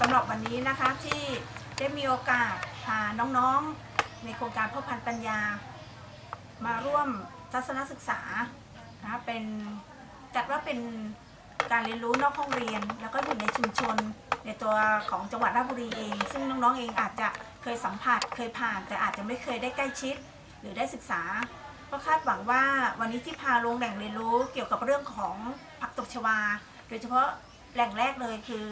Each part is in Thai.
สำหรับวันนี้นะคะที่ได้มีโอกาสพาน้องๆ ในโครงการพ่อพันธุ์ปัญญา มาร่วมทัศนศึกษานะเป็นจัดว่าเป็นการเรียนรู้นอกห้องเรียน แล้วก็อยู่ในชุมชนในตัวของจังหวัดราชบุรีเอง ซึ่งน้องๆเองอาจจะเคยสัมผัสเคยผ่าน แต่อาจจะไม่เคยได้ใกล้ชิด หรือได้ศึกษา ก็คาดหวังว่าวันนี้ที่พาลงแหล่งเรียนรู้เกี่ยวกับเรื่องของผักตบชวา โดยเฉพาะแหล่งแรกเลยคือ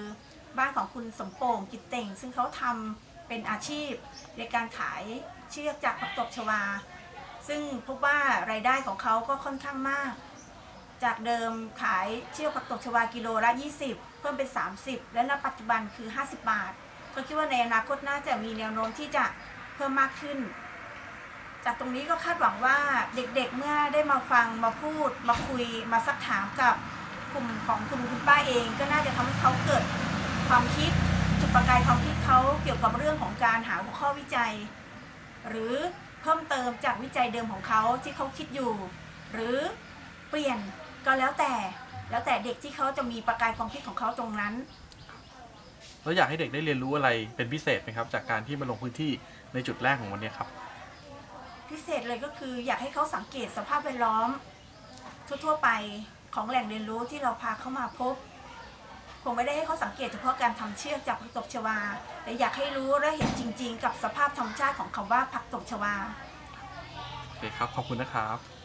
บ้านของคุณสมโป่งกิตเต่ง ซึ่งเขาทำเป็นอาชีพในการขายเชือกจากผักตบชวา ซึ่งพบว่ารายได้ของเขาก็ค่อนข้างมาก จากเดิมขายเชือกผักตบชวากิโลละ 20 เพิ่มเป็น 30 และณปัจจุบันคือ 50 บาทก็คิดว่าในอนาคตน่าจะมีแนวโน้มที่จะเพิ่มมากขึ้น จากตรงนี้ก็คาดหวังว่าเด็กๆเมื่อได้มาฟังมาพูด มาคุยมาซักถามกับกลุ่มของคุณคุณป้าเอง ก็น่าจะทำให้เขา ความคิดจุดประกายความคิดเขาเกี่ยวกับเรื่องของการหาหัวข้อวิจัย หรือเพิ่มเติมจากวิจัยเดิมของเขาที่เขาคิดอยู่ หรือเปลี่ยนก็แล้วแต่แล้วแต่เด็กที่เขาจะมีประกายความคิดของเขาตรงนั้น แล้วอยากให้เด็กได้เรียนรู้อะไรเป็นพิเศษไหมครับ จากการที่มาลงพื้นที่ในจุดแรกของวันนี้ครับ พิเศษเลยก็คืออยากให้เขาสังเกตสภาพแวดล้อม ทั่วๆไปของแหล่งเรียนรู้ที่เราพาเข้ามาพบ ผมไม่ได้ให้เขาสังเกตเฉพาะการทำเชือกจากผักตบชวา แต่อยากให้รู้และเห็นจริง ๆ กับสภาพธรรมชาติของคำว่าผักตบชวาโอเคครับขอบคุณนะครับ